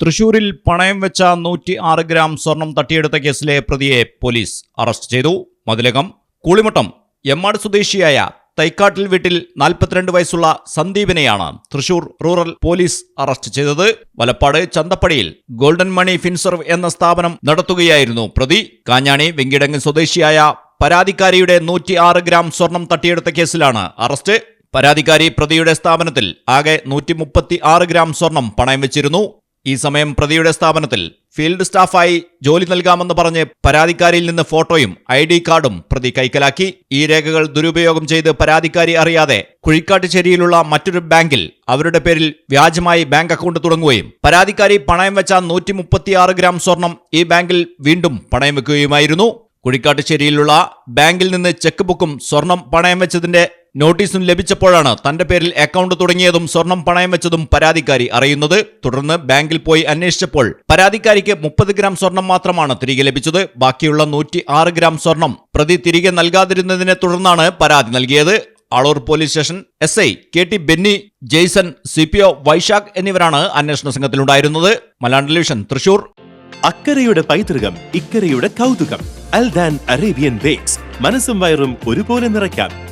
തൃശൂരിൽ പണയം വെച്ച നൂറ്റി ആറ് ഗ്രാം സ്വർണം തട്ടിയെടുത്ത കേസിലെ പ്രതിയെ പോലീസ് അറസ്റ്റ് ചെയ്തു. മതിലകം കൂളിമട്ടം എമ്മാട് സ്വദേശിയായ തൈക്കാട്ടിൽ വീട്ടിൽ നാൽപ്പത്തിരണ്ട് വയസ്സുള്ള സന്ദീപിനെയാണ് തൃശൂർ റൂറൽ പോലീസ് അറസ്റ്റ് ചെയ്തത്. വലപ്പാട് ചന്തപ്പടിയിൽ ഗോൾഡൻ മണി ഫിൻസർവ് എന്ന സ്ഥാപനം നടത്തുകയായിരുന്നു പ്രതി. കാഞ്ഞാണി വെങ്കിടങ്ങ് സ്വദേശിയായ പരാതിക്കാരിയുടെ നൂറ്റി ഗ്രാം സ്വർണം തട്ടിയെടുത്ത കേസിലാണ് അറസ്റ്റ്. പരാതിക്കാരി പ്രതിയുടെ സ്ഥാപനത്തിൽ ആകെ നൂറ്റി മുപ്പത്തി ആറ് ഗ്രാം സ്വർണം പണയം വെച്ചിരുന്നു. ഈ സമയം പ്രതിയുടെ സ്ഥാപനത്തിൽ ഫീൽഡ് സ്റ്റാഫായി ജോലി നൽകാമെന്ന് പറഞ്ഞ് പരാതിക്കാരിയിൽ നിന്ന് ഫോട്ടോയും ഐ ഡി കാർഡും പ്രതി കൈക്കലാക്കി. ഈ രേഖകൾ ദുരുപയോഗം ചെയ്ത് പരാതിക്കാരി അറിയാതെ കുഴിക്കാട്ടുചേരിയിലുള്ള മറ്റൊരു ബാങ്കിൽ അവരുടെ പേരിൽ വ്യാജമായി ബാങ്ക് അക്കൗണ്ട് തുടങ്ങുകയും പരാതിക്കാരി പണയം വെച്ച നൂറ്റി ഗ്രാം സ്വർണം ഈ ബാങ്കിൽ വീണ്ടും പണയം വെക്കുകയുമായിരുന്നു. കുഴിക്കാട്ടുശ്ശേരിയിലുള്ള ബാങ്കിൽ നിന്ന് ചെക്ക് ബുക്കും സ്വർണം പണയം വെച്ചതിന്റെ നോട്ടീസും ലഭിച്ചപ്പോഴാണ് തന്റെ പേരിൽ അക്കൗണ്ട് തുടങ്ങിയതും സ്വർണം പണയം വെച്ചതും പരാതിക്കാരി അറിയുന്നത്. തുടർന്ന് ബാങ്കിൽ പോയി അന്വേഷിച്ചപ്പോൾ പരാതിക്കാരിക്ക് മുപ്പത് ഗ്രാം സ്വർണം മാത്രമാണ് തിരികെ ലഭിച്ചത്. ബാക്കിയുള്ള നൂറ്റി ആറ് ഗ്രാം സ്വർണം പ്രതി തിരികെ നൽകാതിരുന്നതിനെ തുടർന്നാണ് പരാതി നൽകിയത്. Aloor police station S I K T Benny Jaison C P O Vaishakh എന്നിവരാണ് അന്വേഷണ സംഘത്തിലുണ്ടായിരുന്നത്. മലയാളം ടെലിവിഷൻ തൃശൂർ. അക്കരയുടെ പൈതൃകം ഇക്കരയുടെ കൗതുകം. Al Dan Arabian bakes. മനസ്സും വയറും ഒരുപോലെ നിറയ്ക്കാം.